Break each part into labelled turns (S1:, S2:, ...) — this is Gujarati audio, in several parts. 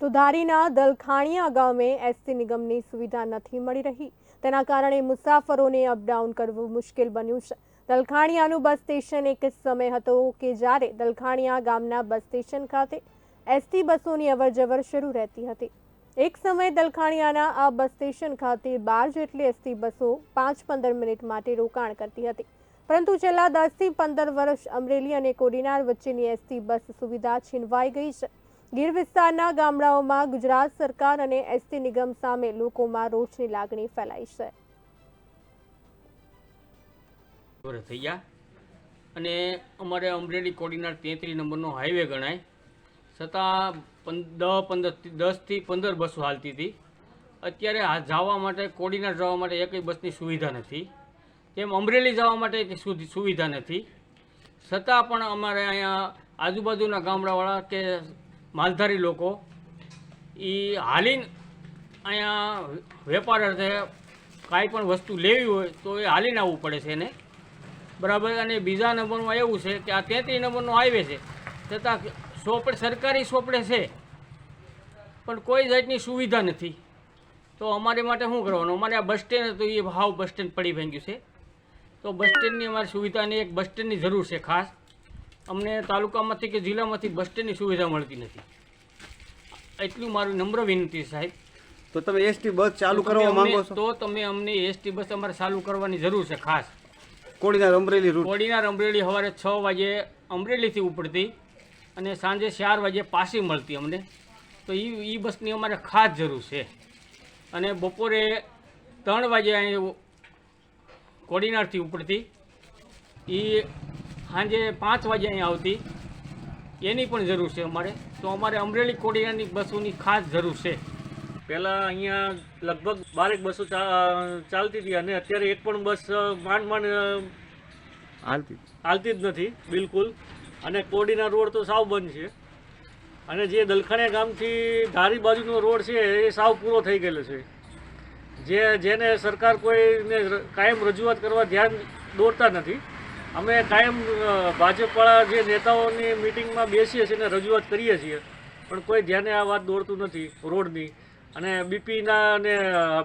S1: તો ધારીના દલખાણીયા ગામે એસટી નિગમની સુવિધા નથી મળી રહી. તેના કારણે મુસાફરોને અપડાઉન કરવું મુશ્કેલ બન્યું છે. દલખાણિયાનું બસ સ્ટેશન એક સમય હતો કે જ્યારે દલખાણીયા ગામના બસ સ્ટેશન ખાતે એસટી બસોની અવરજવર શરૂ રહેતી હતી. એક સમયે દલખાણિયાના આ બસ સ્ટેશન ખાતે બાર જેટલી એસટી બસો પાંચ પંદર મિનિટ માટે રોકાણ કરતી હતી. પરંતુ છેલ્લા દસથી પંદર વર્ષ અમરેલી અને કોડીનાર વચ્ચેની એસટી બસ સુવિધા છીનવાઈ ગઈ છે. ગીર વિસ્તારના ગામડાઓમાં ગુજરાત સરકાર અને એસટી નિગમ સામે લોકોમાં રોષની લાગણી ફેલાઈ છે.
S2: થઈ ગયા. અને અમારે અમરેલી કોડીનાર તેત્રીસ નંબરનો હાઈવે ગણાય. છતાં દસ પંદર દસથી પંદર બસો હાલતી હતી. અત્યારે આ જવા માટે, કોડીનાર જવા માટે એકય બસની સુવિધા નથી. તેમ અમરેલી જવા માટે સુવિધા નથી. છતાં પણ અમારે અહીંયા આજુબાજુના ગામડાવાળા કે માલધારી લોકો એ હાલીને અહીંયા વેપાર અર્થે કાંઈ પણ વસ્તુ લેવી હોય તો એ હાલીને આવવું પડે છે એને. બરાબર? અને બીજા નંબરમાં એવું છે કે આ તેત્રીસ નંબરનો હાઈવે છે. છતાં સોપડે, સરકારી સોપડે છે. પણ કોઈ જાતની સુવિધા નથી. તો અમારે માટે શું કરવાનું? અમારે આ બસ સ્ટેન્ડ હતું, એ હાવ બસ સ્ટેન્ડ પડી ભાંગ્યું છે. તો બસ સ્ટેન્ડની અમારી સુવિધાની એક બસ સ્ટેન્ડની જરૂર છે ખાસ. અમને તાલુકામાંથી કે જિલ્લામાંથી બસ સ્ટેન્ડની સુવિધા મળતી નથી. એટલું મારું નમ્ર વિનંતી સાહેબ.
S3: તો તમે એસટી બસ ચાલુ કરવા માંગો છો?
S2: તો તમે અમને એસટી બસ અમારે ચાલુ કરવાની જરૂર છે ખાસ.
S3: કોડીનાર અમરેલી રૂટ
S2: કોડીનાર અમરેલી સવારે છ વાગે અમરેલીથી ઉપડતી અને સાંજે ચાર વાગે પાછી મળતી અમને. તો એ એ બસની અમારે ખાસ જરૂર છે. અને બપોરે ત્રણ વાગે અહીં કોડીનારથી ઉપડતી. એ સાંજે પાંચ વાગે અહીં આવતી. એની પણ જરૂર છે અમારે. તો અમારે અમરેલી કોડિયાની બસોની ખાસ જરૂર છે.
S4: પહેલાં અહીંયા લગભગ બારેક બસો ચાલતી હતી અને અત્યારે એક પણ બસ માંડ માંડ
S3: હાલતી
S4: હાલતી જ નથી બિલકુલ. અને કોડીના રોડ તો સાવ બંધ છે. અને જે દલખાણિયા ગામથી ધારી બાજુનો રોડ છે એ સાવ પૂરો થઈ ગયેલો છે. જે જેને સરકાર કોઈને કાયમ રજૂઆત કરવા ધ્યાન દોરતા નથી. અમે કાયમ ભાજપવાળા જે નેતાઓની મિટિંગમાં બેસીએ છીએ અને રજૂઆત કરીએ છીએ, પણ કોઈ ધ્યાને આ વાત દોરતું નથી રોડની. અને બીપીના અને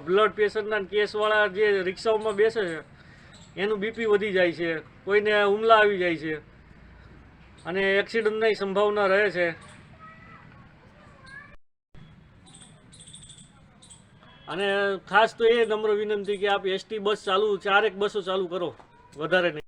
S4: બ્લડ પ્રેશરના કેસવાળા જે રિક્ષાઓમાં બેસે છે, એનું બીપી વધી જાય છે, કોઈને હુમલા આવી જાય છે, અને એક્સિડન્ટની સંભાવના રહે છે. અને ખાસ તો એ નમ્ર વિનંતી કે આપ એસટી બસ ચાલુ, ચારેક બસો ચાલુ કરો, વધારે નહીં.